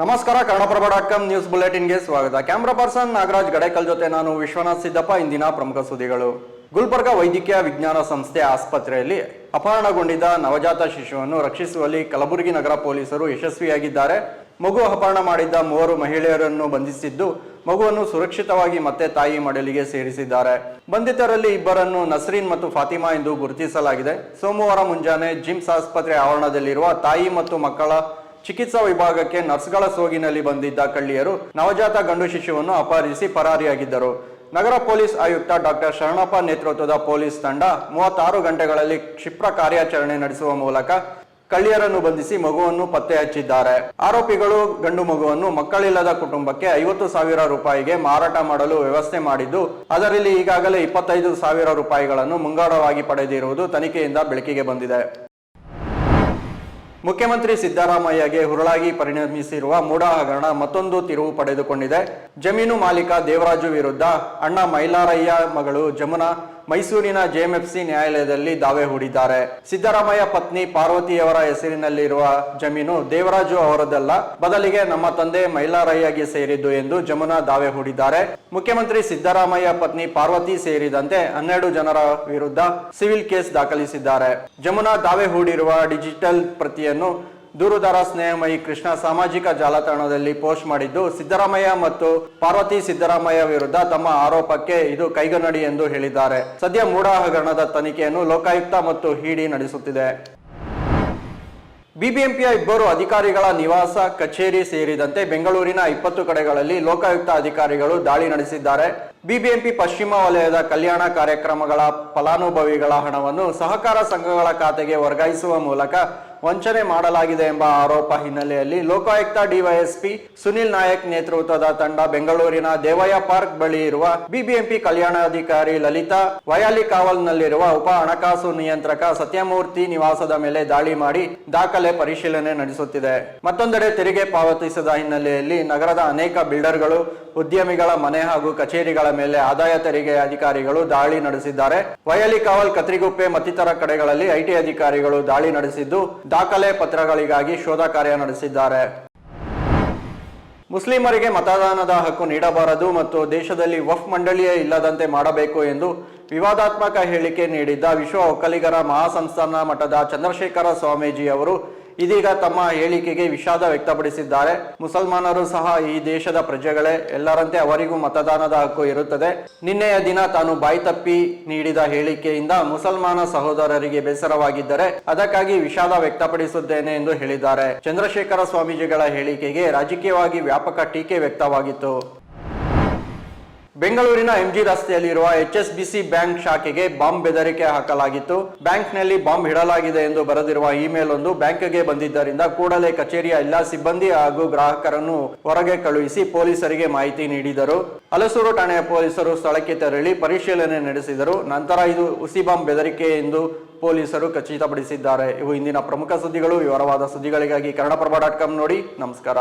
ನಮಸ್ಕಾರ, Kannadaprabha dot com news ಬುಲೆಟಿನ್ಗೆ ಸ್ವಾಗತ. ಕ್ಯಾಮ್ರಾ ಪರ್ಸನ್ ನಾಗರಾಜ್ ಗಡೇಕಲ್ ಜೊತೆ ನಾನು ವಿಶ್ವನಾಥ್ ಸಿದ್ದಪ್ಪ. ಇಂದಿನ ಪ್ರಮುಖ ಸುದ್ದಿಗಳು. ಗುಲ್ಬರ್ಗ ವೈದ್ಯಕೀಯ ವಿಜ್ಞಾನ ಸಂಸ್ಥೆ ಆಸ್ಪತ್ರೆಯಲ್ಲಿ ಅಪಹರಣಗೊಂಡಿದ್ದ ನವಜಾತ ಶಿಶುವನ್ನು ರಕ್ಷಿಸುವಲ್ಲಿ ಕಲಬುರಗಿ ನಗರ ಪೊಲೀಸರು ಯಶಸ್ವಿಯಾಗಿದ್ದಾರೆ. ಮಗು ಅಪಹರಣ ಮಾಡಿದ್ದ ಮೂವರು ಮಹಿಳೆಯರನ್ನು ಬಂಧಿಸಿದ್ದು, ಮಗುವನ್ನು ಸುರಕ್ಷಿತವಾಗಿ ಮತ್ತೆ ತಾಯಿ ಮಡಲಿಗೆ ಸೇರಿಸಿದ್ದಾರೆ. ಬಂಧಿತರಲ್ಲಿ ಇಬ್ಬರನ್ನು ನಸ್ರೀನ್ ಮತ್ತು ಫಾತಿಮಾ ಎಂದು ಗುರುತಿಸಲಾಗಿದೆ. ಸೋಮವಾರ ಮುಂಜಾನೆ ಜಿಮ್ಸ್ ಆಸ್ಪತ್ರೆ ಆವರಣದಲ್ಲಿರುವ ತಾಯಿ ಮತ್ತು ಮಕ್ಕಳ ಚಿಕಿತ್ಸಾ ವಿಭಾಗಕ್ಕೆ ನರ್ಸ್ಗಳ ಸೋಗಿನಲ್ಲಿ ಬಂದಿದ್ದ ಕಳ್ಳಿಯರು ನವಜಾತ ಗಂಡು ಶಿಶುವನ್ನು ಅಪಹರಿಸಿ ಪರಾರಿಯಾಗಿದ್ದರು. ನಗರ ಪೊಲೀಸ್ ಆಯುಕ್ತ ಡಾಕ್ಟರ್ ಶರಣಪ್ಪ ನೇತೃತ್ವದ ಪೊಲೀಸ್ ತಂಡ ಮೂವತ್ತಾರು ಗಂಟೆಗಳಲ್ಲಿ ಕ್ಷಿಪ್ರ ಕಾರ್ಯಾಚರಣೆ ನಡೆಸುವ ಮೂಲಕ ಕಳ್ಳಿಯರನ್ನು ಬಂಧಿಸಿ ಮಗುವನ್ನು ಪತ್ತೆ ಹಚ್ಚಿದ್ದಾರೆ. ಆರೋಪಿಗಳು ಗಂಡು ಮಗುವನ್ನು ಮಕ್ಕಳಿಲ್ಲದ ಕುಟುಂಬಕ್ಕೆ ಐವತ್ತು ಸಾವಿರ ರೂಪಾಯಿಗೆ ಮಾರಾಟ ಮಾಡಲು ವ್ಯವಸ್ಥೆ ಮಾಡಿದ್ದು, ಅದರಲ್ಲಿ ಈಗಾಗಲೇ ಇಪ್ಪತ್ತೈದು ಸಾವಿರ ರೂಪಾಯಿಗಳನ್ನು ಮುಂಗಡವಾಗಿ ಪಡೆದಿರುವುದು ತನಿಖೆಯಿಂದ ಬೆಳಕಿಗೆ ಬಂದಿದೆ. ಮುಖ್ಯಮಂತ್ರಿ ಸಿದ್ದರಾಮಯ್ಯಗೆ ಹುರುಳಾಗಿ ಪರಿಣಮಿಸಿರುವ ಮೂಡ ಹಗರಣ ಮತ್ತೊಂದು ತಿರುವು ಪಡೆದುಕೊಂಡಿದೆ. ಜಮೀನು ಮಾಲೀಕ ದೇವರಾಜು ವಿರುದ್ಧ ಅಣ್ಣ ಮೈಲಾರಯ್ಯ ಮಗಳು ಜಮುನಾ ಮೈಸೂರಿನ ಜೆಎಂಎಫ್ಸಿ ನ್ಯಾಯಾಲಯದಲ್ಲಿ ದಾವೆ ಹೂಡಿದ್ದಾರೆ. ಸಿದ್ದರಾಮಯ್ಯ ಪತ್ನಿ ಪಾರ್ವತಿಯವರ ಹೆಸರಿನಲ್ಲಿರುವ ಜಮೀನು ದೇವರಾಜು ಅವರದಲ್ಲ. ಬದಲಿಗೆ ನಮ್ಮ ತಂದೆ ಮೈಲಾರಯ್ಯಗೆ ಸೇರಿದ್ದು ಎಂದು ಜಮುನಾ ದಾವೆ ಹೂಡಿದ್ದಾರೆ. ಮುಖ್ಯಮಂತ್ರಿ ಸಿದ್ದರಾಮಯ್ಯ ಪತ್ನಿ ಪಾರ್ವತಿ ಸೇರಿದಂತೆ ಹನ್ನೆರಡು ಜನರ ವಿರುದ್ಧ ಸಿವಿಲ್ ಕೇಸ್ ದಾಖಲಿಸಿದ್ದಾರೆ. ಜಮುನಾ ದಾವೆ ಹೂಡಿರುವ ಡಿಜಿಟಲ್ ಪ್ರತಿಯನ್ನು ದೂರುದಾರ ಸ್ನೇಹಮಯಿ ಕೃಷ್ಣ ಸಾಮಾಜಿಕ ಜಾಲತಾಣದಲ್ಲಿ ಪೋಸ್ಟ್ ಮಾಡಿದ್ದು, ಸಿದ್ದರಾಮಯ್ಯ ಮತ್ತು ಪಾರ್ವತಿ ಸಿದ್ದರಾಮಯ್ಯ ವಿರುದ್ಧ ತಮ್ಮ ಆರೋಪಕ್ಕೆ ಇದು ಕೈಗನ್ನಡಿ ಎಂದು ಹೇಳಿದ್ದಾರೆ. ಸದ್ಯ ಮೂಡ ಹಗರಣದ ತನಿಖೆಯನ್ನು ಲೋಕಾಯುಕ್ತ ಮತ್ತು ಹಿಡಿ ನಡೆಸುತ್ತಿದೆ. ಬಿಬಿಎಂಪಿಯ ಇಬ್ಬರು ಅಧಿಕಾರಿಗಳ ನಿವಾಸ ಕಚೇರಿ ಸೇರಿದಂತೆ ಬೆಂಗಳೂರಿನ ಇಪ್ಪತ್ತು ಕಡೆಗಳಲ್ಲಿ ಲೋಕಾಯುಕ್ತ ಅಧಿಕಾರಿಗಳು ದಾಳಿ ನಡೆಸಿದ್ದಾರೆ. ಬಿಬಿಎಂಪಿ ಪಶ್ಚಿಮ ವಲಯದ ಕಲ್ಯಾಣ ಕಾರ್ಯಕ್ರಮಗಳ ಫಲಾನುಭವಿಗಳ ಹಣವನ್ನು ಸಹಕಾರ ಸಂಘಗಳ ಖಾತೆಗೆ ವರ್ಗಾಯಿಸುವ ಮೂಲಕ ವಂಚನೆ ಮಾಡಲಾಗಿದೆ ಎಂಬ ಆರೋಪ ಹಿನ್ನೆಲೆಯಲ್ಲಿ ಲೋಕಾಯುಕ್ತ ಡಿವೈಎಸ್ಪಿ ಸುನಿಲ್ ನಾಯಕ್ ನೇತೃತ್ವದ ತಂಡ ಬೆಂಗಳೂರಿನ ದೇವಯ್ಯ ಪಾರ್ಕ್ ಬಳಿ ಇರುವ ಬಿಬಿಎಂಪಿ ಕಲ್ಯಾಣಾಧಿಕಾರಿ ಲಲಿತಾ ವಯಾಲಿ ಕಾವಲ್ನಲ್ಲಿರುವ ಉಪ ಹಣಕಾಸು ನಿಯಂತ್ರಕ ಸತ್ಯಮೂರ್ತಿ ನಿವಾಸದ ಮೇಲೆ ದಾಳಿ ಮಾಡಿ ದಾಖಲೆ ಪರಿಶೀಲನೆ ನಡೆಸುತ್ತಿದೆ. ಮತ್ತೊಂದೆಡೆ ತೆರಿಗೆ ಪಾವತಿಸದ ಹಿನ್ನೆಲೆಯಲ್ಲಿ ನಗರದ ಅನೇಕ ಬಿಲ್ಡರ್ಗಳು, ಉದ್ಯಮಿಗಳ ಮನೆ ಹಾಗೂ ಕಚೇರಿಗಳ ಮೇಲೆ ಆದಾಯ ತೆರಿಗೆ ಅಧಿಕಾರಿಗಳು ದಾಳಿ ನಡೆಸಿದ್ದಾರೆ. ವಯಲಿ ಕಾವಲ್ ಕತ್ರಿಗುಪ್ಪೆ ಮತ್ತಿತರ ಕಡೆಗಳಲ್ಲಿ ಐಟಿ ಅಧಿಕಾರಿಗಳು ದಾಳಿ ನಡೆಸಿದ್ದು ದಾಖಲೆ ಪತ್ರಗಳಿಗಾಗಿ ಶೋಧ ಕಾರ್ಯ ನಡೆಸಿದ್ದಾರೆ. ಮುಸ್ಲಿಮರಿಗೆ ಮತದಾನದ ಹಕ್ಕು ನೀಡಬಾರದು ಮತ್ತು ದೇಶದಲ್ಲಿ ವಫ್ ಮಂಡಳಿಯೇ ಇಲ್ಲದಂತೆ ಮಾಡಬೇಕು ಎಂದು ವಿವಾದಾತ್ಮಕ ಹೇಳಿಕೆ ನೀಡಿದ್ದ ವಿಶ್ವ ಒಕ್ಕಲಿಗರ ಮಹಾಸಂಸ್ಥಾನ ಮಠದ ಚಂದ್ರಶೇಖರ ಸ್ವಾಮೀಜಿ ಅವರು ಇದೀಗ ತಮ್ಮ ಹೇಳಿಕೆಗೆ ವಿಷಾದ ವ್ಯಕ್ತಪಡಿಸಿದ್ದಾರೆ. ಮುಸಲ್ಮಾನರು ಸಹ ಈ ದೇಶದ ಪ್ರಜೆಗಳೇ. ಎಲ್ಲರಂತೆ ಅವರಿಗೂ ಮತದಾನದ ಹಕ್ಕು ಇರುತ್ತದೆ. ನಿನ್ನೆಯ ದಿನ ತಾನು ಬಾಯ್ತಪ್ಪಿ ನೀಡಿದ ಹೇಳಿಕೆಯಿಂದ ಮುಸಲ್ಮಾನ ಸಹೋದರರಿಗೆ ಬೇಸರವಾಗಿದ್ದರೆ ಅದಕ್ಕಾಗಿ ವಿಷಾದ ವ್ಯಕ್ತಪಡಿಸುತ್ತೇನೆ ಎಂದು ಹೇಳಿದ್ದಾರೆ. ಚಂದ್ರಶೇಖರ ಸ್ವಾಮೀಜಿಗಳ ಹೇಳಿಕೆಗೆ ರಾಜಕೀಯವಾಗಿ ವ್ಯಾಪಕ ಟೀಕೆ ವ್ಯಕ್ತವಾಗಿತ್ತು. ಬೆಂಗಳೂರಿನ ಎಂಜಿ ರಸ್ತೆಯಲ್ಲಿರುವ ಎಚ್ ಎಸ್ ಬಿಸಿ ಬ್ಯಾಂಕ್ ಶಾಖೆಗೆ ಬಾಂಬ್ ಬೆದರಿಕೆ ಹಾಕಲಾಗಿತ್ತು. ಬ್ಯಾಂಕ್ನಲ್ಲಿ ಬಾಂಬ್ ಇಡಲಾಗಿದೆ ಎಂದು ಬರೆದಿರುವ ಇಮೇಲ್ ಒಂದು ಬ್ಯಾಂಕ್ಗೆ ಬಂದಿದ್ದರಿಂದ ಕೂಡಲೇ ಕಚೇರಿಯ ಎಲ್ಲಾ ಸಿಬ್ಬಂದಿ ಹಾಗೂ ಗ್ರಾಹಕರನ್ನು ಹೊರಗೆ ಕಳುಹಿಸಿ ಪೊಲೀಸರಿಗೆ ಮಾಹಿತಿ ನೀಡಿದರು. ಹಲಸೂರು ಠಾಣೆಯ ಪೊಲೀಸರು ಸ್ಥಳಕ್ಕೆ ತೆರಳಿ ಪರಿಶೀಲನೆ ನಡೆಸಿದರು. ನಂತರ ಇದು ಹುಸಿ ಬಾಂಬ್ ಬೆದರಿಕೆ ಎಂದು ಪೊಲೀಸರು ಖಚಿತಪಡಿಸಿದ್ದಾರೆ. ಇವು ಇಂದಿನ ಪ್ರಮುಖ ಸುದ್ದಿಗಳು. ವಿವರವಾದ ಸುದ್ದಿಗಳಿಗಾಗಿ ಕನ್ನಡಪ್ರಭ ಡಾಟ್ ಕಾಮ್ ನೋಡಿ. ನಮಸ್ಕಾರ.